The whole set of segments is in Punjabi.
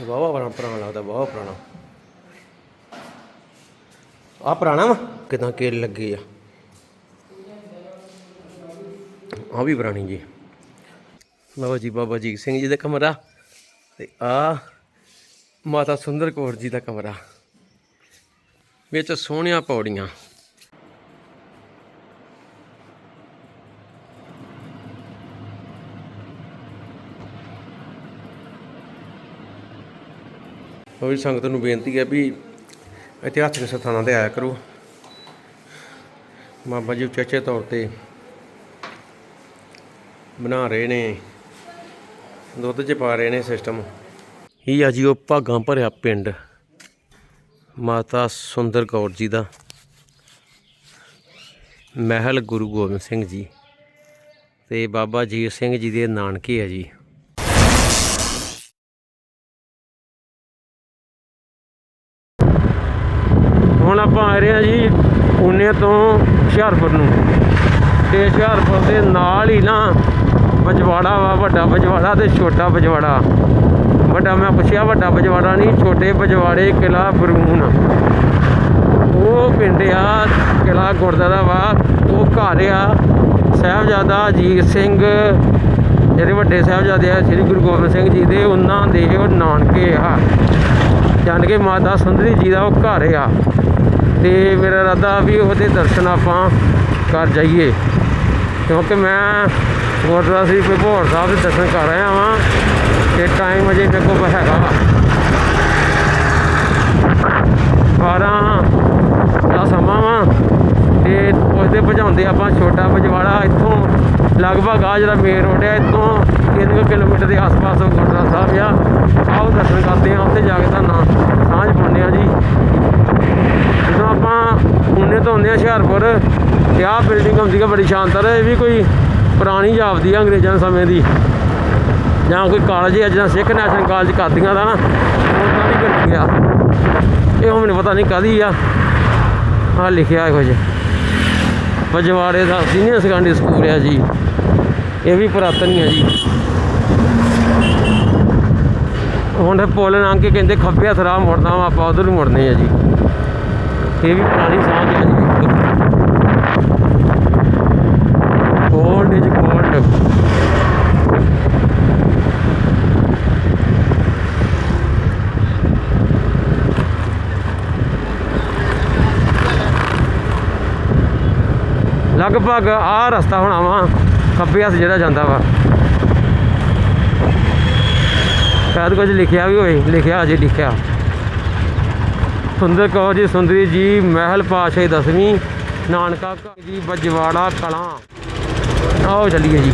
ਵਾਵਾ ਬੜਾ ਪੁਰਾਣਾ ਲੱਗਦਾ ਬਹੁਤ ਪੁਰਾਣਾ। ਆ ਪੁਰਾਣਾ ਵਾ, ਕਿਦਾਂ ਕੇਲ ਲੱਗੇ ਆ। ਆ ਵੀ ਪੁਰਾਣੀ ਜੀ। ਲਓ ਜੀ, ਬਾਬਾ ਜੀਤ ਸਿੰਘ ਜੀ ਦਾ ਕਮਰਾ ਤੇ ਆ ਮਾਤਾ ਸੁੰਦਰ ਕੌਰ ਜੀ ਦਾ ਕਮਰਾ। ਵਿੱਚ ਸੋਹਣੀਆਂ ਪੌੜੀਆਂ। ਉਹ ਵੀ ਸੰਗਤ ਨੂੰ ਬੇਨਤੀ ਹੈ ਵੀ ਇਤਿਹਾਸਿਕ ਸਥਾਨਾਂ ਤੇ ਆਇਆ ਕਰੋ। ਬਾਬਾ ਜੀ ਉਚੇਚੇ ਤੌਰ ਤੇ ਬਣਾ ਰਹੇ ਨੇ, ਦੁੱਧ 'ਚ ਪਾ ਰਹੇ ਨੇ ਸਿਸਟਮ ਇਹ ਆ ਜੀ, ਉਹ ਭਾਗਾਂ ਭਰਿਆ ਪਿੰਡ। ਮਾਤਾ ਸੁੰਦਰ ਕੌਰ ਜੀ ਦਾ ਮਹਿਲ ਗੁਰੂ ਗੋਬਿੰਦ ਸਿੰਘ ਜੀ ਤੇ ਬਾਬਾ ਜੀਤ ਸਿੰਘ ਜੀ ਦੇ ਨਾਨਕੇ ਆ ਜੀ ਹੁਣ ਆਪਾਂ ਆ ਰਹੇ ਹਾਂ ਜੀ ਪੂਨੇ ਤੋਂ ਹੁਸ਼ਿਆਰਪੁਰ ਨੂੰ। ਤੇ ਹੁਸ਼ਿਆਰਪੁਰ ਦੇ ਨਾਲ ਹੀ ਨਾ ਬਜਵਾੜਾ ਵਾ, ਵੱਡਾ ਬਜਵਾੜਾ ਤੇ ਛੋਟਾ ਬਜਵਾੜਾ ਵੱਡਾ ਮੈਂ ਪੁੱਛਿਆ, ਵੱਡਾ ਬਜਵਾੜਾ ਨਹੀਂ, ਛੋਟੇ ਬਜਵਾੜੇ ਕਿਲਾ ਬਰੂਨ। ਉਹ ਪਿੰਡ ਆ ਕਿਲਾ ਗੁਰਦੁਆਰਾ ਵਾ, ਉਹ ਘਰ ਆ। ਸਾਹਿਬਜ਼ਾਦਾ ਅਜੀਤ ਸਿੰਘ, ਜਿਹੜੇ ਵੱਡੇ ਸਾਹਿਬਜ਼ਾਦੇ ਆ, ਸ੍ਰੀ ਗੁਰੂ ਗੋਬਿੰਦ ਸਿੰਘ ਜੀ ਦੇ, ਉਹਨਾਂ ਦੇ ਉਹ ਨਾਨਕੇ ਆ। ਜਾਣ ਕੇ ਮਾਤਾ ਸੁੰਦਰੀ ਜੀ ਦਾ ਉਹ ਘਰ ਆ। ਤੇ ਮੇਰਾ ਇਰਾਦਾ ਵੀ ਉਹਦੇ ਦਰਸ਼ਨ ਆਪਾਂ ਕਰ ਜਾਈਏ। ਕਿਉਂਕਿ ਮੈਂ ਗੁਰਦੁਆਰਾ ਸ੍ਰੀ ਭੋਰ ਸਾਹਿਬ ਦੇ ਦਰਸ਼ਨ ਕਰ ਰਿਹਾ ਵਾਂ ਤੇ ਟਾਈਮ ਅਜੇ ਮੇਰੇ ਕੋਲ ਹੈਗਾ ਵਾ। 12 ਦਾ ਸਮਾਂ ਵਾ ਤੇ ਉਸਦੇ ਭਜਾਉਂਦੇ ਆਪਾਂ ਛੋਟਾ ਬਜਵਾੜਾ ਇੱਥੋਂ ਲਗਭਗ ਆ ਜਿਹੜਾ ਮੇਨ ਰੋਡ ਹੈ ਇੱਥੋਂ 3 ਕਿਲੋਮੀਟਰ ਦੇ ਆਸ-ਪਾਸ ਗੁਰਦੁਆਰਾ ਸਾਹਿਬ ਆ। ਆਓ ਦਰਸ਼ਨ ਕਰਦੇ ਆ, ਉੱਥੇ ਜਾ ਕੇ ਤੁਹਾਨੂੰ ਸਾਂਝ ਪਾਉਂਦੇ ਆ ਜੀ। ਜਦੋਂ ਆਪਾਂ ਪੁਣੇ ਤੋਂ ਆਉਂਦੇ ਆ ਹੁਸ਼ਿਆਰਪੁਰ ਤੇ ਆਹ ਬਿਲਡਿੰਗ ਹੁੰਦੀ ਆ ਬੜੀ ਸ਼ਾਨਦਾਰ ਇਹ ਵੀ ਕੋਈ ਪੁਰਾਣੀ ਜਾਪਦੀ ਆ ਅੰਗਰੇਜ਼ਾਂ ਸਮੇਂ ਦੀ। ਜਾਂ ਕੋਈ ਕਾਲਜ ਹੈ ਜਿਹਨਾਂ ਸਿੱਖ ਨੈਸ਼ਨਲ ਕਾਲਜ ਕਾਦੀਆਂ ਦਾ ਨਾ ਉਹਨਾਂ ਦੀ ਗੱਡੀ ਆ। ਇਹ ਹੁਣ ਮੈਨੂੰ ਪਤਾ ਨਹੀਂ ਕਾਦੀ ਆ। ਆ ਲਿਖਿਆ ਇਹੋ ਜਿਹਾ ਪਜਵਾੜੇ ਦਾ ਸੀਨੀਅਰ ਸੈਕੰਡਰੀ ਸਕੂਲ ਆ ਜੀ। ਇਹ ਵੀ ਪੁਰਾਤਨ ਹੀ ਆ ਜੀ। ਹੁਣ ਇਹ ਪੁੱਲ ਲੰਘ ਕੇ ਕਹਿੰਦੇ ਖੱਬੇ ਹੱਥ ਰਾਹ ਮੁੜਨਾ ਆਪਾਂ ਉਧਰ ਨੂੰ ਮੁੜਨੇ ਆ ਜੀ। ਇਹ ਵੀ ਪੁਰਾਣੀ ਸਾਂਝ ਆ ਜੀ ਗੋਲਡ ਇਜ ਗੋਲਡ ਲਗਭਗ ਆਹ ਰਸਤਾ ਹੋਣਾ ਵਾ ਖੱਬੇ ਹੱਥ ਜਿਹੜਾ ਜਾਂਦਾ ਵਾ। ਸ਼ਾਇਦ ਕੁਝ ਲਿਖਿਆ ਵੀ ਹੋਵੇ, ਲਿਖਿਆ ਅਜੇ ਲਿਖਿਆ। ਸੁੰਦਰ ਕੌਰ ਜੀ, ਸੁੰਦਰੀ ਜੀ, ਮਹਿਲ ਪਾਸ਼ੇ ਦਸਵੀਂ, ਨਾਨਕਾ ਘਰ ਜੀ ਬਜਵਾੜਾ ਕਲਾਂ। ਆਓ ਚੱਲੀਏ ਜੀ।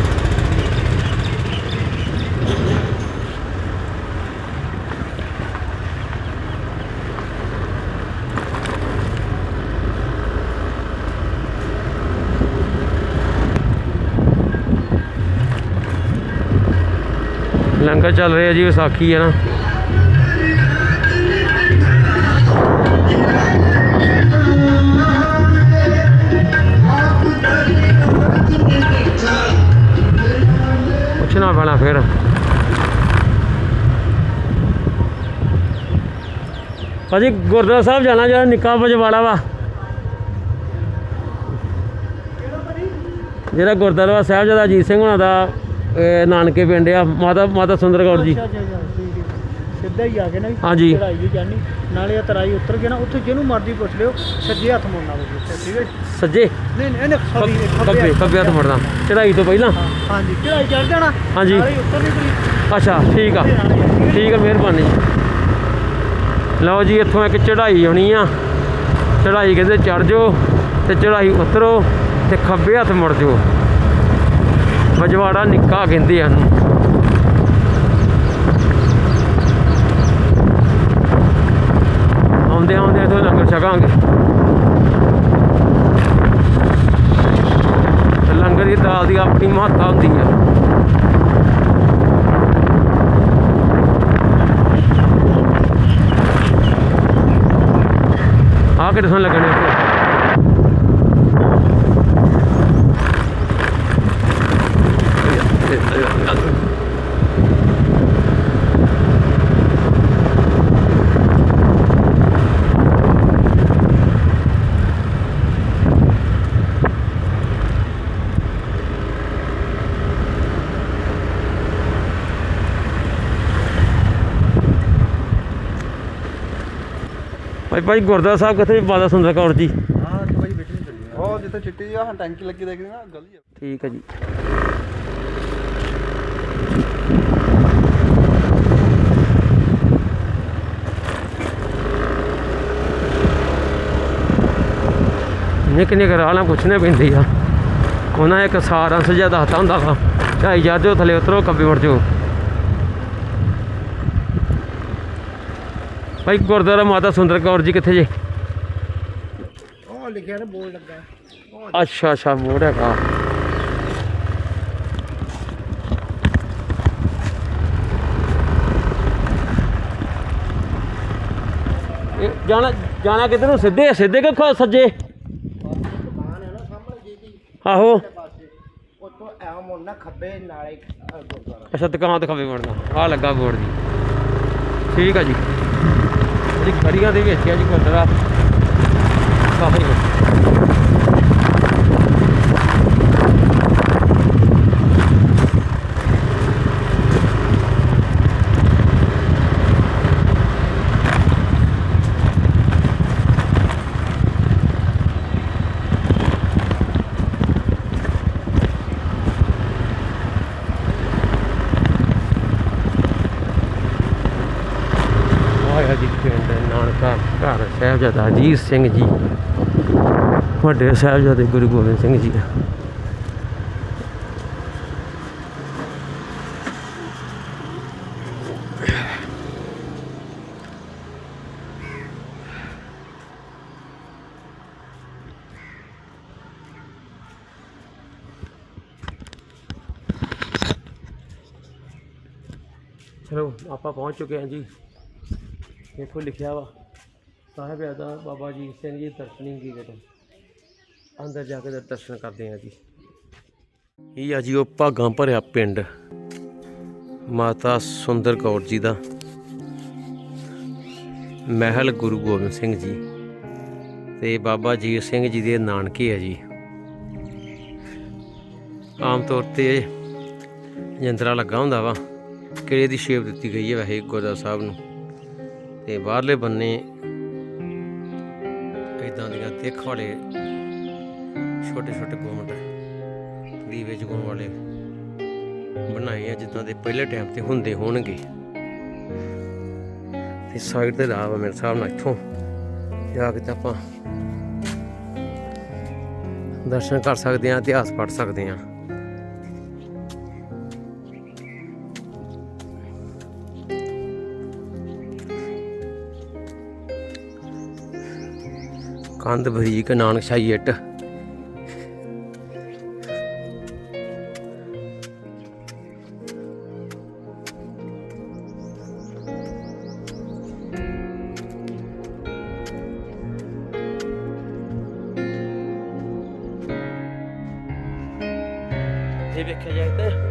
ਲੰਗਰ ਚੱਲ ਰਿਹਾ ਜੀ, ਵਿਸਾਖੀ ਹੈ ਨਾ। ਪੁੱਛਣਾ ਫਿਰ। ਭਾਜੀ ਗੁਰਦੁਆਰਾ ਸਾਹਿਬ ਜਾਣਾ, ਜਿਹੜਾ ਨਿੱਕਾ ਬਜਵਾੜਾ ਵਾ। ਜਿਹੜਾ ਗੁਰਦੁਆਰਾ ਸਾਹਿਬ ਜਿਹਦਾ ਅਜੀਤ ਸਿੰਘ ਹੋਣਾ ਦਾ ਨਾਨਕੇ ਪਿੰਡ ਆ, ਮਾਤਾ ਮਾਤਾ ਸੁੰਦਰ ਕੌਰ ਜੀ ਸਿੱਧਾ ਹੀ ਆ ਕੇ ਨਾ ਹਾਂਜੀ। ਚੜਾਈ ਵੀ ਜਾਣੀ ਨਾਲੇ ਆ ਤਰਾਈ ਉਤਰ ਕੇ ਨਾ ਉੱਥੇ ਜਿਹਨੂੰ ਮਰਜ਼ੀ ਪੁੱਛ ਲਿਓ ਸੱਜੇ ਹੱਥ ਮੁੜਨਾ ਵੇ ਠੀਕ ਹੈ? ਸੱਜੇ? ਨਹੀਂ ਨਹੀਂ ਇਹਨੇ ਖੱਬੇ ਸੌਰੀ ਖੱਬੇ ਖੱਬੇ ਹੱਥ ਮੁੜਨਾ। ਚੜਾਈ ਤੋਂ ਪਹਿਲਾਂ? ਹਾਂਜੀ ਚੜਾਈ ਚੜ ਜਾਣਾ ਹਾਂਜੀ। ਨਾਲੇ ਉਤਰਨੀ ਪਈ ਅੱਛਾ ਠੀਕ ਆ। ਠੀਕ ਆ ਮਿਹਰਬਾਨੀ। ਲਓ ਜੀ ਇੱਥੋਂ ਇੱਕ ਚੜ੍ਹਾਈ ਆਉਣੀ ਆ। ਚੜ੍ਹਾਈ ਕਹਿੰਦੇ ਚੜ ਜਾਓ ਤੇ ਚੜ੍ਹਾਈ ਉਤਰੋ ਤੇ ਖੱਬੇ ਹੱਥ ਮੁੜ ਜਾਓ। ਬਜਵਾੜਾ ਨਿੱਕਾ ਕਹਿੰਦੇ ਆ ਇਹਨੂੰ ਲੰਗਰ ਛਕਾਂਗੇ ਲੰਗਰ ਦੀ ਦਾਲ ਦੀ ਆਪਣੀ ਮਹੱਤਤਾ ਹੁੰਦੀ ਹੈ ਆ ਕਿਹੜੇ ਸਨ ਲੱਗਣੇ ਭਾਈ ਗੁਰਦੁਆਰਾ ਸਾਹਿਬ ਕਿੱਥੇ ਮਾਤਾ ਸੁੰਦਰ ਕੌਰ ਜੀ। ਹਾਂ ਚੱਲੀ ਉਹ ਜਿੱਥੇ ਚਿੱਟੀ ਆ ਟੈਂਕੀ ਲੱਗੀ ਦੇਖਦੀ ਨਾ ਗਲੀ ਆ। ਠੀਕ ਹੈ ਜੀ। ਨਿੱਕ ਨਿੱਕ ਰਾਲਾਂ ਪੁੱਛਣੇ ਪੈਂਦੀ ਆ। ਉਹਨਾਂ ਇੱਕ ਸਾਰਾ ਸਜਾ ਦੱਸਦਾ ਹੁੰਦਾ ਵਾ ਢਾਈ ਜਾ ਦਿਓ ਥੱਲੇ ਉਤਰੋ ਕੱਬੇ ਮੁੜ ਜਾਓ। ਭਾਈ ਗੁਰਦੁਆਰਾ ਮਾਤਾ ਸੁੰਦਰ ਕੌਰ ਜੀ ਕਿੱਥੇ ਜੇ? ਉਹ ਲਿਖਿਆ ਨਾ ਬੋਰਡ ਲੱਗਾ। ਅੱਛਾ ਅੱਛਾ ਮੋੜ ਹੈਗਾ। ਜਾਣਾ ਜਾਣਾ ਕਿੱਧਰ? ਨੂੰ ਸਿੱਧੇ ਸਿੱਧੇ ਕਿ ਖੋ ਸੱਜੇ? ਆਹੋ। ਉੱਥੋਂ ਐ ਮੁੜਨਾ ਖੱਬੇ ਨਾਲੇ ਗੁਰਦੁਆਰਾ। ਅੱਛਾ ਦੁਕਾਨ ਤੇ ਖੱਬੇ ਮੁੜਨਾ। ਆ ਲੱਗਾ ਬੋਰਡ ਜੀ। ਠੀਕ ਆ ਜੀ। ਜੀ ਖੜੀਆਂ ਦੇ ਵਿੱਚ ਆ ਜੀ ਗੁਰਦੁਆਰਾ ਕਾਫੀ ਆਇਆ ਜੀ ਪਿੰਡ ਨਾਨਕਾ ਘਰ ਸਾਹਿਬਜ਼ਾਦਾ ਅਜੀਤ ਸਿੰਘ ਜੀ, ਵੱਡੇ ਸਾਹਿਬਜ਼ਾਦੇ ਗੁਰੂ ਗੋਬਿੰਦ ਸਿੰਘ ਜੀ ਦਾ ਚਲੋ, ਆਪਾਂ ਪਹੁੰਚ ਚੁੱਕੇ ਹਾਂ ਜੀ। ਦੇਖੋ ਲਿਖਿਆ ਵਾ। ਸਾਹਿਬਜ਼ਾਦਾ ਬਾਬਾ ਜੀ ਸਿੰਘ ਜੀ ਦਰਸ਼ਨੀ ਕੀ ਕਰੇ ਅੰਦਰ ਜਾ ਕੇ ਦਰਸ਼ਨ ਕਰਦੇ ਆ ਜੀ। ਇਹ ਆ ਜੀ, ਉਹ ਭਾਗਾਂ ਭਰਿਆ ਪਿੰਡ। ਮਾਤਾ ਸੁੰਦਰ ਕੌਰ ਜੀ ਦਾ। ਮਹਿਲ ਗੁਰੂ ਗੋਬਿੰਦ ਸਿੰਘ ਜੀ। ਤੇ ਬਾਬਾ ਜੀਤ ਸਿੰਘ ਜੀ ਦੇ ਨਾਨਕੇ ਆ ਜੀ। ਆਮ ਤੌਰ ਤੇ ਜੰਤਰਾ ਲੱਗਾ ਹੁੰਦਾ ਵਾ। ਕਿਲੇ ਦੀ ਸ਼ੇਪ ਦਿੱਤੀ ਗਈ ਹੈ ਵੈਸੇ ਗੁਰਦੁਆਰਾ ਸਾਹਿਬ ਨੂੰ। ਤੇ ਬਾਹਰਲੇ ਬੰਨੇ ਇਦਾਂ ਵਾਲੇ ਛੋਟੇ ਛੋਟੇ ਗੁੰਮਟ ਦੀਵੇ ਜਗਾਉਣ ਵਾਲੇ ਬਣਾਏ ਆ, ਜਿੱਦਾਂ ਦੇ ਪਹਿਲੇ ਟਾਈਮ ਤੇ ਹੁੰਦੇ ਹੋਣਗੇ। ਤੇ ਸਾਈਡ ਤੇ ਰਾਹ ਮੇਰੇ ਹਿਸਾਬ ਨਾਲ ਇੱਥੋਂ। ਜਾ ਕੇ ਤਾਂ ਆਪਾਂ ਦਰਸ਼ਨ ਕਰ ਸਕਦੇ ਹਾਂ, ਇਤਿਹਾਸ ਪੜ ਸਕਦੇ ਹਾਂ। ਕੰਧ ਬਰੀਕ ਨਾਨਕ ਸ਼ਾਹੀ ਇੱਟ। ਇਹ ਵੇਖਿਆ ਜਾਏ ਤਾਂ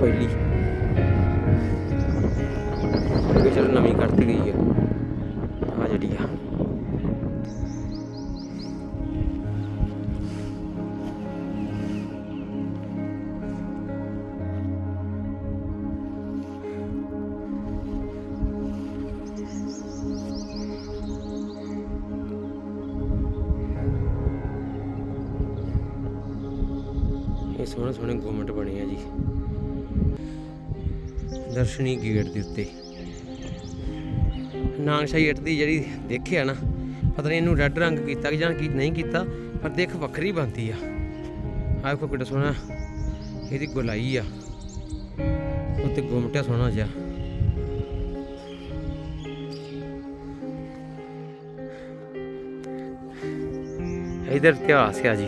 ਪਹਿਲੀ। ਅੱਗੇ ਚਲ ਨਵੀਂ ਕਰਤੀ ਗਈ ਹੈ ਆ ਜਿਹੜੀ ਆ। ਇਹ ਸੋਹਣੇ ਸੋਹਣੇ ਗੁੰਮਟ ਬਣੇ ਆ ਜੀ। ਦਰਸ਼ਨੀ ਗੇਟ ਦੇ ਉੱਤੇ। ਨਾਨਕਸ਼ਾਹੀ ਇੱਟ ਦੀ ਜਿਹੜੀ ਦੇਖਿਆ ਨਾ, ਪਤਾ ਨਹੀਂ ਇਹਨੂੰ ਰੈੱਡ ਰੰਗ ਕੀਤਾ ਜਾਂ ਕੀ ਨਹੀਂ ਕੀਤਾ, ਪਰ ਦੇਖ ਵੱਖਰੀ ਬਣਦੀ ਆ। ਆਹ ਕੋ ਕਿੱਡਾ ਸੋਹਣਾ ਇਹਦੀ ਗੁਲਾਈ ਆ। ਉੱਤੇ ਗੁੰਮਟਿਆ ਸੋਹਣਾ ਜਿਹਾ। ਇਧਰ ਇਤਿਹਾਸ ਆ ਜੀ।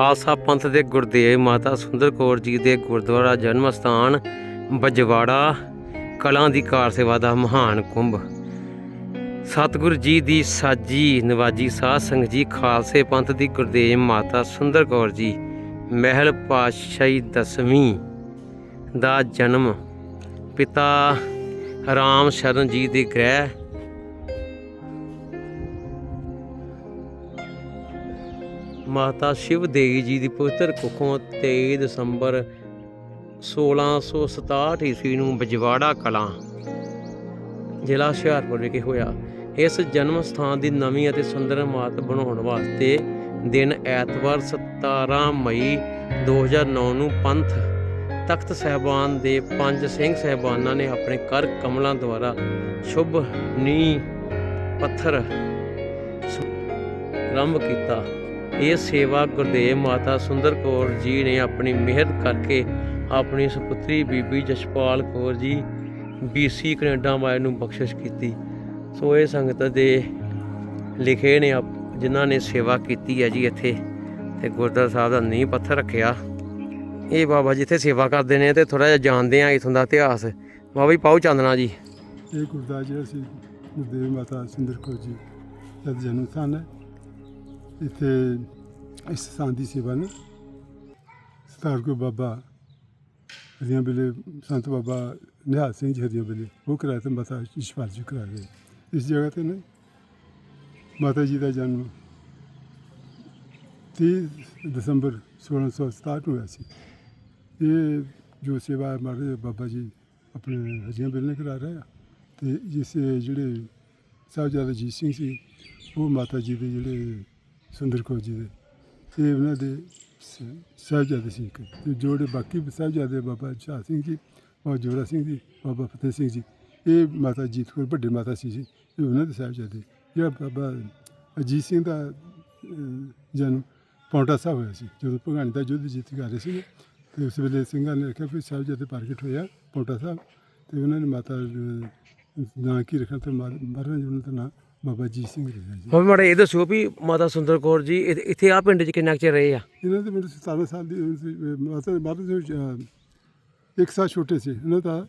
ਖਾਲਸਾ ਪੰਥ ਦੇ ਗੁਰਦੇਵ ਮਾਤਾ ਸੁੰਦਰ ਕੌਰ ਜੀ ਦੇ ਗੁਰਦੁਆਰਾ ਜਨਮ ਸਥਾਨ ਬਜਵਾੜਾ, ਕਲਾਂ ਦੀ ਕਾਰ ਸੇਵਾ ਦਾ ਮਹਾਨ ਕੁੰਭ। ਸਤਿਗੁਰੂ ਜੀ ਦੀ ਸਾਜੀ ਨਵਾਜੀ ਸਾਧ ਸੰਗਤ ਜੀ, ਖਾਲਸੇ ਪੰਥ ਦੀ ਗੁਰਦੇਵ ਮਾਤਾ ਸੁੰਦਰ ਕੌਰ ਜੀ, ਮਹਿਲ ਪਾਤਸ਼ਾਹੀ ਦਸਵੀਂ ਦਾ ਜਨਮ। ਪਿਤਾ ਰਾਮ ਸ਼ਰਨ ਜੀ ਦੇ ਗ੍ਰਹਿ ਮਾਤਾ ਸ਼ਿਵ ਦੇਵੀ ਜੀ ਦੀ ਪਵਿੱਤਰ ਕੁੱਖੋਂ 23 ਦਸੰਬਰ 1667 ਈਸਵੀ ਨੂੰ ਬਜਵਾੜਾ ਕਲਾਂ ਜ਼ਿਲ੍ਹਾ ਹੁਸ਼ਿਆਰਪੁਰ ਵਿਖੇ ਹੋਇਆ। ਇਸ ਜਨਮ ਸਥਾਨ ਦੀ ਨਵੀਂ ਅਤੇ ਸੁੰਦਰ ਇਮਾਰਤ ਬਣਾਉਣ ਵਾਸਤੇ ਦਿਨ ਐਤਵਾਰ 17 ਮਈ 2009 ਨੂੰ ਪੰਥ ਤਖਤ ਸਹਿਬਾਨ ਦੇ ਪੰਜ ਸਿੰਘ ਸਹਿਬਾਨਾਂ ਨੇ ਆਪਣੇ ਕਰ ਕਮਲਾਂ ਦੁਆਰਾ ਸ਼ੁਭ ਨੀ ਪੱਥਰ ਆਰੰਭ ਕੀਤਾ। ਇਹ ਸੇਵਾ ਗੁਰਦੇਵ ਮਾਤਾ ਸੁੰਦਰ ਕੌਰ ਜੀ ਨੇ ਆਪਣੀ ਮਿਹਰ ਕਰਕੇ ਆਪਣੀ ਸੁਪੁੱਤਰੀ ਬੀਬੀ ਜਸ਼ਪਾਲ ਕੌਰ ਜੀ ਬੀਸੀ ਕੈਨੇਡਾ ਵਾਲੇ ਨੂੰ ਬਖਸ਼ਿਸ਼ ਕੀਤੀ। ਸੋ ਇਹ ਸੰਗਤ ਦੇ ਲਿਖੇ ਨੇ ਆਪ- ਜਿਨ੍ਹਾਂ ਨੇ ਸੇਵਾ ਕੀਤੀ ਹੈ ਜੀ ਇੱਥੇ, ਤੇ ਗੁਰਦੁਆਰਾ ਸਾਹਿਬ ਦਾ ਨੀਂਹ ਪੱਥਰ ਰੱਖਿਆ। ਇਹ ਬਾਬਾ ਜਿੱਥੇ ਸੇਵਾ ਕਰਦੇ ਨੇ ਤੇ ਥੋੜਾ ਜਿਹਾ ਜਾਣਦੇ ਆ ਇਥੋਂ ਦਾ ਇਤਿਹਾਸ। ਬਾਬਾ ਜੀ ਪਾਉ ਚਾਂਦਨਾ ਜੀ। ਇਹ ਗੁਰਦੁਆਰਾ ਜਿਹੜਾ ਸੀ ਗੁਰਦੇਵ ਮਾਤਾ ਸੁੰਦਰ ਕੌਰ ਜੀ ਦਾ ਜਨਮ ਸਥਾਨ ਹੈ। ਇੱਥੇ ਇਸ ਸਥਾਨ ਦੀ ਸੇਵਾ ਨੂੰ ਸਤਾਰ ਕੋ ਬਾਬਾ ਹਰੀਆਂ ਵੇਲੇ ਸੰਤ ਬਾਬਾ ਨਿਹਾਲ ਸਿੰਘ ਜੀ ਹਰੀਆਂ ਵੇਲੇ ਉਹ ਕਰਾਇਆ ਤੇ ਮਾਤਾ ਇਸ਼ਪਾਲ ਜੀ ਕਰਾ ਗਏ ਇਸ ਜਗ੍ਹਾ ਤੇ ਨੇ ਮਾਤਾ ਜੀ ਦਾ ਜਨਮ 30 ਦਸੰਬਰ 1667 ਨੂੰ ਹੋਇਆ ਸੀ ਇਹ ਜੋ ਸੇਵਾ ਮਾਰੇ ਬਾਬਾ ਜੀ ਆਪਣੇ ਹਰੀਆਂ ਵੇਲੇ ਨੇ ਕਰਾ ਰਹੇ ਆ ਤੇ ਜਿਸ ਜਿਹੜੇ ਸਾਹਿਬਜ਼ਾਦਾ ਜੀਤ ਸਿੰਘ ਸੀ ਉਹ ਮਾਤਾ ਜੀ ਦੇ ਜਿਹੜੇ ਸੁੰਦਰ ਕੌਰ ਜੀ ਦੇ। ਇਹ ਉਹਨਾਂ ਦੇ ਸਾਹਿਬਜ਼ਾਦੇ ਸੀ ਇੱਕ ਤੇ ਜੋੜੇ ਬਾਕੀ ਸਾਹਿਬਜ਼ਾਦੇ ਬਾਬਾ ਸ਼ਾਹ ਸਿੰਘ ਜੀ, ਬਾਬਾ ਜੋਰਾ ਸਿੰਘ ਜੀ, ਬਾਬਾ ਫਤਿਹ ਸਿੰਘ ਜੀ। ਇਹ ਮਾਤਾ ਜੀਤ ਕੌਰ, ਵੱਡੇ ਮਾਤਾ ਸੀ ਜੀ। ਇਹ ਉਹਨਾਂ ਦੇ ਸਾਹਿਬਜ਼ਾਦੇ ਜਿਹੜਾ ਬਾਬਾ ਅਜੀਤ ਸਿੰਘ ਦਾ ਜਨਮ ਪੌਂਟਾ ਸਾਹਿਬ ਹੋਇਆ ਸੀ। ਜਦੋਂ ਭਗਾਣੀ ਦਾ ਯੁੱਧ ਜਿੱਤ ਕੇ ਆ ਰਹੇ ਸੀ ਤੇ ਉਸ ਵੇਲੇ ਸਿੰਘਾਂ ਨੇ ਰੱਖਿਆ ਵੀ ਸਾਹਿਬਜ਼ਾਦੇ ਪ੍ਰਗਟ ਹੋਇਆ ਪੌਂਟਾ ਸਾਹਿਬ। ਤੇ ਉਹਨਾਂ ਨੇ ਮਾਤਾ ਨਾਂ ਕੀ ਰੱਖਣਾ ਤੇ ਮਹਾਰਾਜ ਉਹਨਾਂ ਦਾ ਨਾਂ ਬਾਬਾ ਜੀਤ ਸਿੰਘ ਜੀ ਬਾਬਾ ਮਾੜਾ ਇਹ ਦੱਸੋ ਵੀ ਮਾਤਾ ਸੁੰਦਰ ਕੌਰ ਜੀ ਇੱਥੇ- ਇੱਥੇ ਆ ਪਿੰਡ 'ਚ ਕਿੰਨਾ ਕੁ ਚਿਰ ਰਹੇ ਆ? ਇਹਨਾਂ ਦੇ ਮੈਨੂੰ 17 ਸਾਲ ਦੀ ਉਮਰ ਸੀ ਅਹ, ਮਾਤਾ ਮਾਤਾ ਜੀ ਅਹ, ਇੱਕ ਸਾਲ ਛੋਟੇ ਸੀ। ਉਹਨਾਂ ਦਾ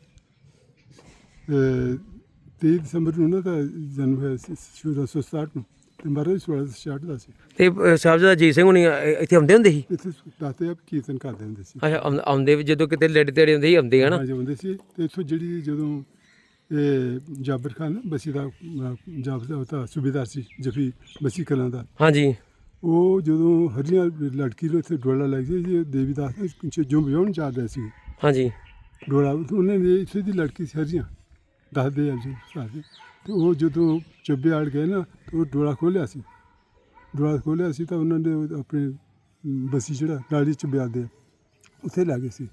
ਅਹ, 23 ਦਸੰਬਰ ਨੂੰ ਉਹਨਾਂ ਦਾ ਜਨਮ ਹੋਇਆ ਸੀ 1667 ਨੂੰ। ਤੇ ਮਹਾਰਾਜ 1666 ਦਾ ਸੀ। ਤੇ ਅਹ, ਸਾਹਿਬਜ਼ਾਦਾ ਸਿੰਘ ਹੁਣੀ ਇੱਥੇ ਆਉਂਦੇ ਹੁੰਦੇ ਸੀ? ਇੱਥੇ ਦਾਤੇ ਆ ਕੀਰਤਨ ਕਰਦੇ ਹੁੰਦੇ ਸੀ। ਅੱਛਾ ਆਉਂ- ਆਉਂਦੇ ਵੀ ਜਦੋਂ ਕਿਤੇ ਲੇੜੇ ਤੇੜੇ ਹੁੰਦੇ ਸੀ ਆਉਂਦੇ ਹਨਾ ਹਾਂਜੀ ਹੁੰਦੇ ਸੀ। ਤੇ ਇੱਥੋਂ ਜਿਹੜੀ ਜਦੋਂ ਜਾਬਰ ਖਾਨ ਬਸੀ ਦਾ ਅਹ, ਜਾਬਰ ਦਾ ਉਹ ਤਾਂ ਸੂਬੇਦਾਰ ਸੀ ਜਫੀ ਬਸੀ ਕਲਾਂ ਦਾ। ਹਾਂਜੀ। ਉਹ ਜਦੋਂ ਹਰੀਆਂ ਲੜਕੀ ਨੂੰ ਇੱਥੇ ਡੋਲਾ ਲੱਗ ਗਿਆ ਜੀ ਦੇਵੀ ਦਾਸ ਨੇ ਪਿੱਛੇ ਜੋ ਰਿਹਾ ਸੀ। ਹਾਂਜੀ। ਡੋਲਾ ਉਹਨੇ ਇੱਥੇ ਦੀ ਲੜਕੀ ਸੀ ਹਰੀਆਂ ਦੱਸਦੇ ਆ ਜੀ ਸਾਰੇ। ਤੇ ਉਹ ਜਦੋਂ ਚੱਬੇ ਆੜ ਗਏ ਨਾ ਤੇ ਉਹ ਡੋਲਾ ਖੋਲਿਆ ਸੀ। ਡੋਲਾ ਖੋਲਿਆ ਸੀ ਤਾਂ ਉਹਨਾਂ ਨੇ ਆਪਣੇ ਬਸੀ ਜਿਹੜਾ ਨਾਲੀ ਚ ਬਿਆਦੇ ਉੱਥੇ ਲੱਗੇ ਸੀ।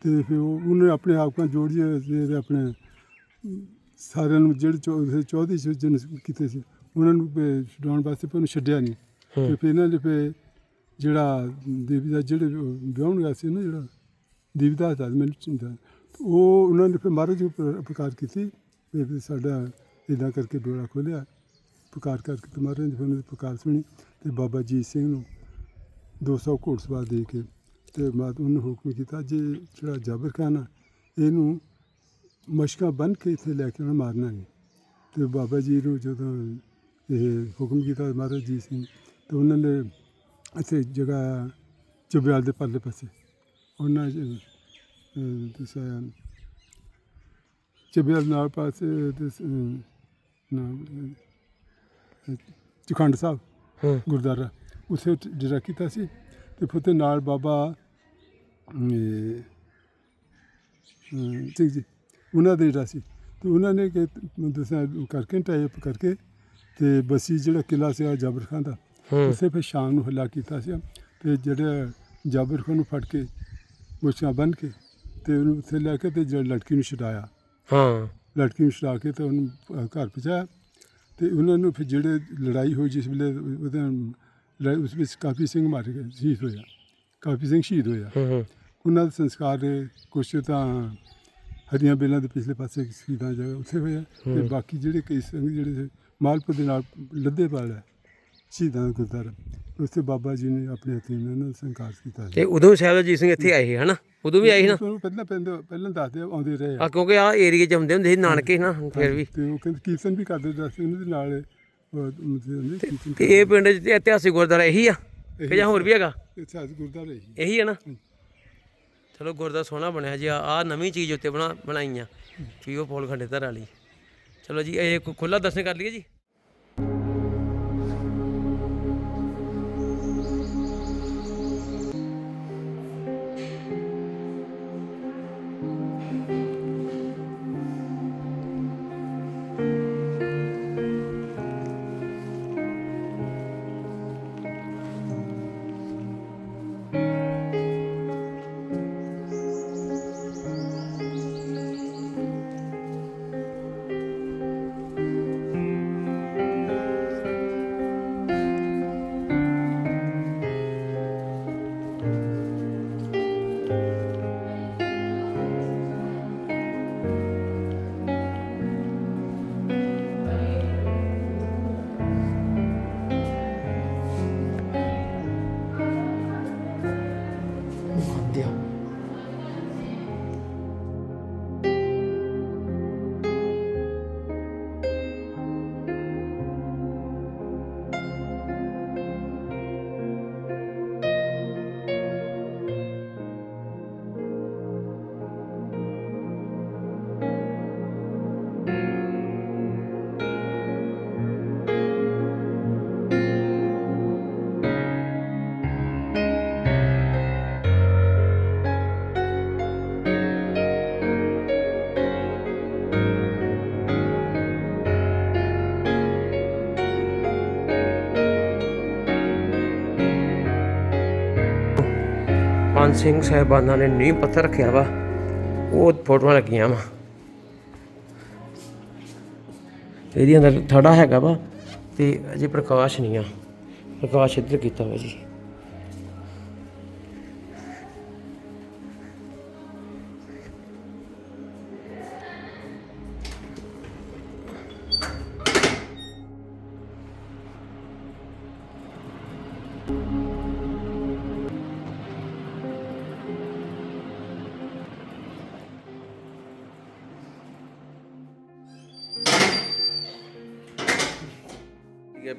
ਤੇ ਫਿਰ ਉਹ ਉਹਨੇ ਆਪਣੇ ਆਪ ਨਾਲ ਜੋੜ ਜੇ ਤੇ ਆਪਣੇ ਸਾਰਿਆਂ ਨੂੰ ਜਿਹੜੇ ਚੌ- ਚੌਧਰੀ ਸੀ ਜਨ ਕੀਤੇ ਸੀ। ਉਹਨਾਂ ਨੂੰ ਵੀ ਛਡਾਉਣ ਵਾਸਤੇ ਪਰ ਉਹਨੂੰ ਛੱਡਿਆ ਨਹੀਂ ਤੇ ਫਿਰ ਇਹਨਾਂ ਨੇ ਫਿਰ ਜਿਹੜਾ ਦੇਵੀ ਦਾ ਜਿਹੜੇ ਵਿਆਹਣ ਗਿਆ ਸੀ ਨਾ ਜਿਹੜਾ ਦੇਵੀ ਦਾ ਮੈਨੂੰ ਚਿੰਤਾ ਉਹ ਉਹਨਾਂ ਨੇ ਫਿਰ ਮਹਾਰਾਜ ਜੀ ਉੱਪਰ ਉਪਕਾਰ ਕੀਤੀ ਵੀ ਸਾਡਾ ਇਦਾਂ ਕਰਕੇ ਡੋਲਾ ਖੋਲਿਆ ਪੁਕਾਰ ਕਰਕੇ ਤੇ ਮਹਾਰਾਜ ਨੇ ਫਿਰ ਉਹਨਾਂ ਦੀ ਪੁਕਾਰ ਸੁਣੀ ਤੇ ਬਾਬਾ ਜੀਤ ਸਿੰਘ ਨੂੰ 200 ਘੋੜਸਵਾਰ ਦੇ ਕੇ ਤੇ ਮਾਤ ਉਹਨੇ ਹੁਕਮ ਕੀਤਾ ਜੇ ਜਿਹੜਾ ਜਾਬਰ ਖਾਨ ਇਹਨੂੰ ਮਸ਼ਕਾਂ ਬੰਨ ਕੇ ਇੱਥੇ ਲੈ ਕੇ ਉਹਨੇ ਮਾਰਨਾ ਨਹੀਂ ਤੇ ਬਾਬਾ ਜੀ ਨੂੰ ਜਦੋਂ ਇਹ ਹੁਕਮ ਕੀਤਾ ਮਹਾਰਾਜ ਜੀ ਸਿੰਘ ਤੇ ਉਹਨਾਂ ਨੇ ਇੱਥੇ ਜਗ੍ਹਾ ਚੁਬਿਆਲ ਦੇ ਪਰਲੇ ਪਾਸੇ ਉਹਨਾਂ ਦੱਸਿਆ ਚੁਬਿਆਲ ਨਾਲ ਪਾਸੇ ਤੇ ਸ- ਅਹ, ਨਾ ਚਖੰਡ ਸਾਹਿਬ ਹੂੰ। ਗੁਰਦੁਆਰਾ ਉਸੇ ਡੇਰਾ ਕੀਤਾ ਸੀ। ਤੇ ਫਿਰ ਤੇ ਨਾਲ ਬਾਬਾ ਸਿੰਘ ਜੀ ਉਹਨਾਂ ਦੇ ਡੇਰਾ ਸੀ। ਤੇ ਉਹਨਾਂ ਨੇ ਕਿ ਦੱਸਿਆ ਕਰਕੇ ਟਾਈਪ ਕਰਕੇ ਤੇ ਬਸੀ ਜਿਹੜਾ ਕਿਲਾ ਸੀ ਜਾਬਰ ਖਾਨ ਦਾ ਉਸੇ ਫਿਰ ਸ਼ਾਮ ਨੂੰ ਹੱਲਾ ਕੀਤਾ ਸੀ ਤੇ ਜਿਹੜੇ ਜਾਬਰ ਖਾਨ ਨੂੰ ਫੜ ਕੇ ਮੁੱਛਾਂ ਬੰਨ ਕੇ ਤੇ ਉਹਨੂੰ ਉੱਥੇ ਲੈ ਕੇ ਤੇ ਜਿਹੜੀ ਲੜਕੀ ਨੂੰ ਛਡਾਇਆ। ਹਾਂ। ਲੜਕੀ ਨੂੰ ਛਡਾ ਕੇ ਤੇ ਉਹਨੂੰ ਘਰ ਪਹੁੰਚਾਇਆ। ਤੇ ਉਹਨਾਂ ਨੂੰ ਫਿਰ ਜਿਹੜੇ ਲੜਾਈ ਹੋਈ ਜਿਸ ਵੇਲੇ ਉਹਦੇ ਉਸ ਵਿੱਚ ਕਾਫੀ ਸਿੰਘ ਮਾਰੇ ਗਏ ਸ਼ਹੀਦ ਹੋਇਆ। ਕਾਫੀ ਸਿੰਘ ਸ਼ਹੀਦ ਹੋਇਆ। ਹੂੰ ਹੂੰ। ਉਹਨਾਂ ਦਾ ਸੰਸਕਾਰ ਕੁਛ ਤਾਂ ਹਰੀਆਂ ਬੇਲਾਂ ਦੇ ਪਿਛਲੇ ਪਾਸੇ ਸ਼ਹੀਦਾਂ ਜਗ੍ਹਾ ਉੱਥੇ ਹੋਇਆ ਤੇ ਬਾਕੀ ਜਿਹੜੇ ਕਈ ਸਿੰਘ ਜਿਹੜੇ ਸੀ, ਮਾਲਪੁਰ ਦੇ ਨਾਲ ਲੱਦੇ ਪਾਲ ਹੈ ਸ਼ਹੀਦਾਂ ਦਾ ਗੁਰਦੁਆਰਾ। ਉੱਥੇ ਬਾਬਾ ਜੀ ਨੇ ਆਪਣੇ ਹੱਥੀਂ ਉਹਨਾਂ ਦਾ ਸੰਸਕਾਰ ਕੀਤਾ ਤੇ ਉਦੋਂ ਸਾਹਿਬਜ਼ਾਦਾ ਜੀਤ ਸਿੰਘ ਇੱਥੇ ਆਏ ਹਨਾ? ਉਦੋਂ ਵੀ ਆਏ ਸੀ ਨਾ? ਤੁਹਾਨੂੰ ਪਹਿਲਾਂ ਪਹਿਲਾਂ ਪਹਿਲਾਂ ਦੱਸਦੇ ਆਉਂਦੇ ਰਹੇ ਆ। ਕਿਉਂਕਿ ਆ ਏਰੀਏ 'ਚ ਆਉਂਦੇ ਹੁੰਦੇ ਸੀ ਨਾਨਕੇ ਨਾ ਫਿਰ ਵੀ। ਤੇ ਉਹ ਕਹਿੰਦੇ ਕੀਰਤਨ ਵੀ ਕਰਦੇ ਦੱਸਦੇ ਉਹਨਾਂ ਦੇ ਨਾਲ ਤੇ ਇਹ ਪਿੰਡ 'ਚ ਇਤਿਹਾਸਿਕ ਗੁਰਦੁਆਰਾ ਇਹੀ ਆ ਕਿ ਜਾਂ ਹੋਰ ਵੀ ਹੈਗਾ? ਇਤਿਹਾਸ ਗੁਰਦੁਆਰਾ ਇਹੀ ਹੈ ਨਾ? ਚਲੋ ਗੁਰਦਾ ਸੋਹਣਾ ਬਣਿਆ ਜੀ, ਆ ਨਵੀਂ ਚੀਜ਼ ਉੱਤੇ ਬਣਾ ਬਣਾਈ ਆ, ਵੀ ਉਹ ਪੋਲ ਖੰਡੇ ਧਰ ਵਾਲੀ। ਚਲੋ ਜੀ, ਇਹ ਖੁੱਲਾ ਦਰਸ਼ਨ ਕਰ ਲਈਏ ਜੀ? ਸਿੰਘ ਸਾਹਿਬਾਨਾਂ ਨੇ ਨੀਂਹ ਪੱਥਰ ਰੱਖਿਆ ਵਾ, ਉਹ ਫੋਟੋਆਂ ਲੱਗੀਆਂ ਵਾ। ਇਹਦੀ ਅੰਦਰ ਥੜਾ ਹੈਗਾ ਵਾ ਤੇ ਅਜੇ ਪ੍ਰਕਾਸ਼ ਨਹੀਂ ਆ। ਪ੍ਰਕਾਸ਼ ਇੱਧਰ ਕੀਤਾ ਵਾ ਜੀ।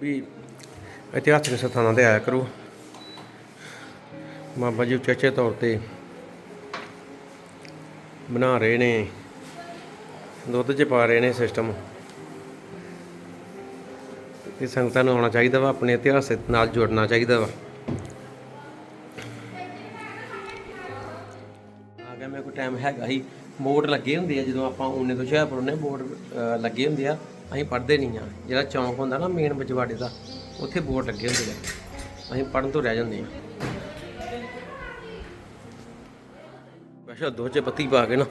ਵੀ ਇਤਿਹਾਸਕ ਸਥਾਨਾਂ ਤੇ ਆਇਆ ਕਰੋ। ਬਾਬਾ ਜੀ ਉਚੇਚੇ ਤੌਰ ਤੇ ਬਣਾ ਰਹੇ ਨੇ, ਦੁੱਧ 'ਚ ਪਾ ਰਹੇ ਨੇ ਸਿਸਟਮ ਤੇ ਸੰਗਤਾਂ ਨੂੰ ਆਉਣਾ ਚਾਹੀਦਾ ਵਾ, ਆਪਣੇ ਇਤਿਹਾਸ ਨਾਲ ਜੁੜਨਾ ਚਾਹੀਦਾ ਵਾ। ਆ ਗਿਆ ਮੇਰੇ ਕੋਲ ਟਾਈਮ ਹੈਗਾ ਹੀ ਬੋਰਡ ਲੱਗੇ ਹੁੰਦੇ ਆ, ਜਦੋਂ ਆਪਾਂ ਉਹਨੇ ਤੋਂ ਹੁਸ਼ਿਆਰਪੁਰ ਨੇ ਬੋਰਡ ਲੱਗੇ ਹੁੰਦੇ ਆ। ਅਸੀਂ ਪੜ੍ਹਦੇ ਨਹੀਂ ਆ। ਜਿਹੜਾ ਚੌਂਕ ਹੁੰਦਾ ਨਾ ਮੇਨ ਬਜਵਾੜੇ ਦਾ, ਉੱਥੇ ਬੋਰਡ ਲੱਗੇ ਹੁੰਦੇ ਆ। ਅਸੀਂ ਪੜ੍ਹਨ ਤੋਂ ਰਹਿ ਜਾਂਦੇ ਆ। ਵੈਸੇ ਦੋ ਚ ਪੱਤੀ ਪਾ ਕੇ ਨਾ,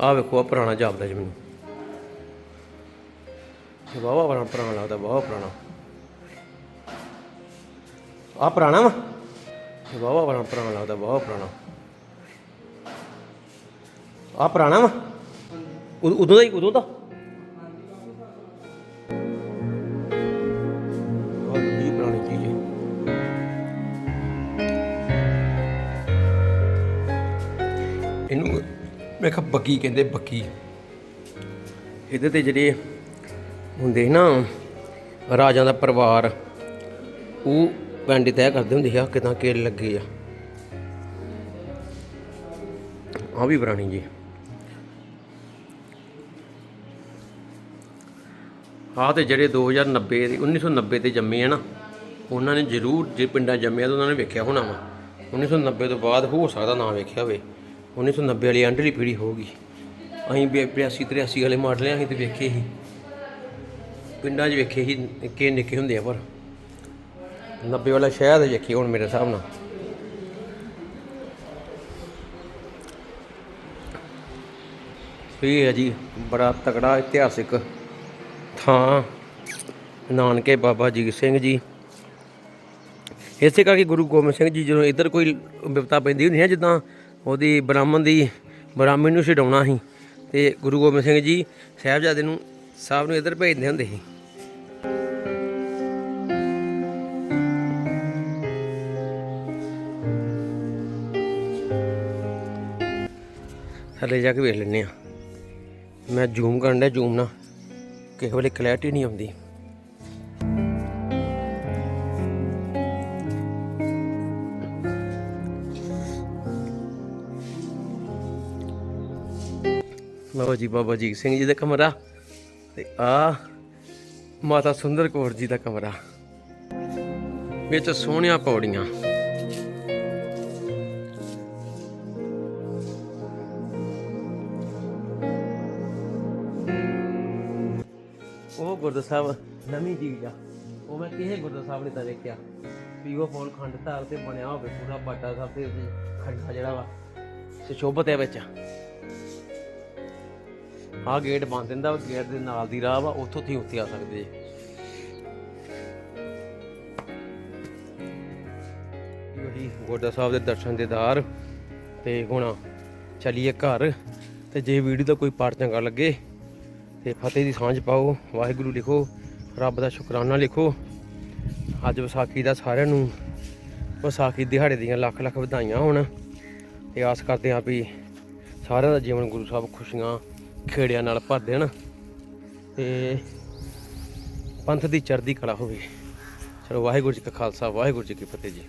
ਆਹ ਵੇਖੋ ਆ ਪੁਰਾਣਾ ਜਾਪਦਾ ਜੀ ਮੈਨੂੰ। ਇਹ ਵਾਵਾ ਬੜਾ ਪੁਰਾਣਾ ਲੱਗਦਾ ਬਹੁਤ ਪੁਰਾਣਾ। ਆ ਪੁਰਾਣਾ ਵਾ? ਇਹ ਵਾਵਾ ਬੜਾ ਪੁਰਾਣਾ ਲੱਗਦਾ ਬਹੁਤ ਪੁਰਾਣਾ। ਆ ਪੁਰਾਣਾ ਵਾ? ਉਦੋਂ ਦਾ ਹੀ, ਉਦੋਂ ਦਾ? ਮੈਂ ਬੱਕੀ ਕਹਿੰਦੇ ਬੱਕੀ ਇਹਦੇ ਤੇ ਜਿਹੜੇ ਹੁੰਦੇ ਸੀ ਨਾ, ਰਾਜਾਂ ਦਾ ਪਰਿਵਾਰ, ਉਹ ਪੈਂਡੀ ਤੈਅ ਕਰਦੇ ਹੁੰਦੇ ਸੀ ਆ ਕਿਦਾਂ ਕੇਲ ਲੱਗੇ ਆ। ਆ ਵੀ ਪੁਰਾਣੀ ਜੀ। ਆ ਤੇ ਜਿਹੜੇ 2090 ਦੇ 1990 ਤੇ ਜੰਮੇ ਆ ਨਾ, ਉਹਨਾਂ ਨੇ ਜ਼ਰੂਰ ਜੇ ਪਿੰਡਾਂ ਜੰਮਿਆ ਤਾਂ ਉਹਨਾਂ ਨੇ ਵੇਖਿਆ ਹੋਣਾ ਵਾ। 1990 ਤੋਂ ਬਾਅਦ ਹੋ ਸਕਦਾ ਨਾ ਵੇਖਿਆ ਹੋਵੇ। 1990 ਵਾਲੀ ਅੰਡਲੀ ਪੀੜ੍ਹੀ ਹੋਊਗੀ। ਅਸੀਂ ਵੀ 82 83 ਵਾਲੇ ਮਾਡਲ ਅਸੀਂ ਤੇ ਵੇਖੇ ਸੀ ਪਿੰਡਾਂ 'ਚ ਵੇਖੇ ਸੀ ਨਿੱਕੇ ਨਿੱਕੇ ਹੁੰਦੇ ਆ ਪਰ। 90 ਵਾਲਾ ਸ਼ਾਇਦ ਵੇਖੇ ਹੁਣ ਮੇਰੇ ਹਿਸਾਬ ਨਾਲ। ਇਹ ਹੈ ਜੀ, ਬੜਾ ਤਕੜਾ ਇਤਿਹਾਸਿਕ ਥਾਂ, ਨਾਨਕੇ ਬਾਬਾ ਜੀਤ ਸਿੰਘ ਜੀ। ਇਸੇ ਕਰਕੇ ਗੁਰੂ ਗੋਬਿੰਦ ਸਿੰਘ ਜੀ ਜਦੋਂ ਇੱਧਰ ਕੋਈ ਵਿਪਤਾ ਪੈਂਦੀ ਹੁੰਦੀ ਹੈ, ਜਿੱਦਾਂ ਉਹਦੀ ਬ੍ਰਾਹਮਣ ਦੀ ਬ੍ਰਾਹਮਣ ਨੂੰ ਛਡਾਉਣਾ ਸੀ ਤੇ ਗੁਰੂ ਗੋਬਿੰਦ ਸਿੰਘ ਜੀ ਸਾਹਿਬਜ਼ਾਦੇ ਨੂੰ ਸਾਹਿਬ ਨੂੰ ਇੱਧਰ ਭੇਜਦੇ ਹੁੰਦੇ ਸੀ। ਥੱਲੇ ਜਾ ਕੇ ਵੇਖ ਲੈਂਦੇ ਆ ਮੈਂ ਜ਼ੂਮ ਕਰਨ ਦਾ ਜ਼ੂਮ ਨਾ। ਕਿਸੇ ਵੇਲੇ ਕਲੈਰਿਟੀ ਨਹੀਂ ਆਉਂਦੀ। ਲਓ ਜੀ ਬਾਬਾ ਜੀਤ ਸਿੰਘ ਜੀ ਦਾ ਕਮਰਾ ਤੇ ਆ ਮਾਤਾ ਸੁੰਦਰ ਕੌਰ ਜੀ ਦਾ ਕਮਰਾ। ਵਿੱਚ ਸੋਹਣੀਆਂ ਪੌੜੀਆਂ। ਉਹ ਗੁਰਦੁਆਰਾ ਸਾਹਿਬ ਨਵੀਂ ਚੀਜ਼ ਆ। ਉਹ ਮੈਂ ਕਿਸੇ ਗੁਰਦੁਆਰਾ ਸਾਹਿਬ ਨੇ ਤਾਂ ਦੇਖਿਆ। ਵੀ ਉਹ ਫੋਲ ਖੰਡ ਧਾਰ ਤੇ ਬਣਿਆ ਹੋਵੇ, ਪੂਰਾ ਬਾਟਾ ਸਾਹਿਬ ਤੇ ਖੰਡਾ ਜਿਹੜਾ ਵਾ, ਸੁਸ਼ੋਭਤ ਹੈ ਵਿੱਚ। ਆ ਗੇਟ ਬੰਦ ਦਿੰਦਾ ਗੇਟ ਦੇ ਨਾਲ ਦੀ ਰਾਹ ਵਾ, ਉੱਥੋਂ ਤੁਸੀਂ ਉੱਥੇ ਆ ਸਕਦੇ ਜੇ। ਜੀ ਗੁਰਦੁਆਰਾ ਸਾਹਿਬ ਦੇ ਦਰਸ਼ਨ ਦੇਦਾਰ ਤੇ ਹੁਣ ਚਲੀਏ ਘਰ। ਤੇ ਜੇ ਵੀਡੀਓ ਦਾ ਕੋਈ ਪਾਰਟ ਚੰਗਾ ਲੱਗੇ, ਤੇ ਫਤਿਹ ਦੀ ਸਾਂਝ ਪਾਓ, ਵਾਹਿਗੁਰੂ ਲਿਖੋ, ਰੱਬ ਦਾ ਸ਼ੁਕਰਾਨਾ ਲਿਖੋ। ਅੱਜ ਵਿਸਾਖੀ ਦਾ ਸਾਰਿਆਂ ਨੂੰ, ਵਿਸਾਖੀ ਦਿਹਾੜੇ ਦੀਆਂ ਲੱਖ ਲੱਖ ਵਧਾਈਆਂ ਹੋਣ। ਤੇ ਆਸ ਕਰਦੇ ਹਾਂ ਵੀ ਸਾਰਿਆਂ ਦਾ ਜੀਵਨ ਗੁਰੂ ਸਾਹਿਬ ਖੁਸ਼ੀਆਂ ਖੇੜਿਆਂ ਨਾਲ ਭਰ ਦੇਣ ਤੇ ਪੰਥ ਦੀ ਚੜ੍ਹਦੀ ਕਲਾ ਹੋਵੇ। ਚਲੋ ਵਾਹਿਗੁਰੂ ਜੀ ਕਾ ਖਾਲਸਾ, ਵਾਹਿਗੁਰੂ ਜੀ ਕੀ ਫਤਿਹ ਜੀ।